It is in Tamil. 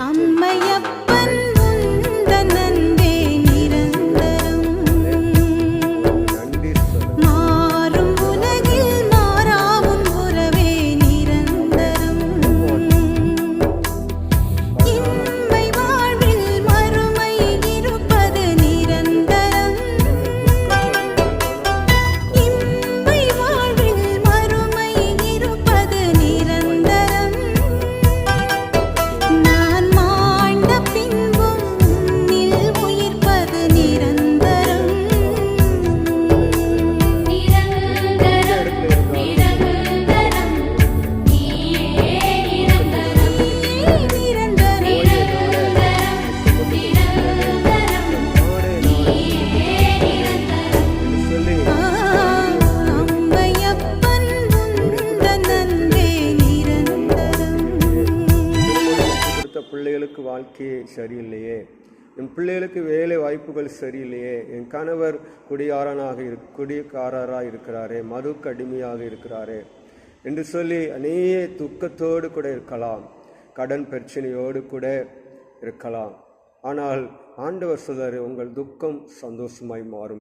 அம்மையப்பன் பிள்ளைகளுக்கு வாழ்க்கையே சரியில்லையே. என் பிள்ளைகளுக்கு வேலை வாய்ப்புகள் சரியில்லையே. என் கணவர் குடியாரனாக இரு குடிகாரராக இருக்கிறாரே மதுக்கு அடிமையாக இருக்கிறாரே என்று சொல்லி அநேக துக்கத்தோடு கூட இருக்கலாம். கடன் பிரச்சனையோடு கூட இருக்கலாம். ஆனால் ஆண்டவர் சொல்றாரு உங்கள் துக்கம் சந்தோஷமாய் மாறும்.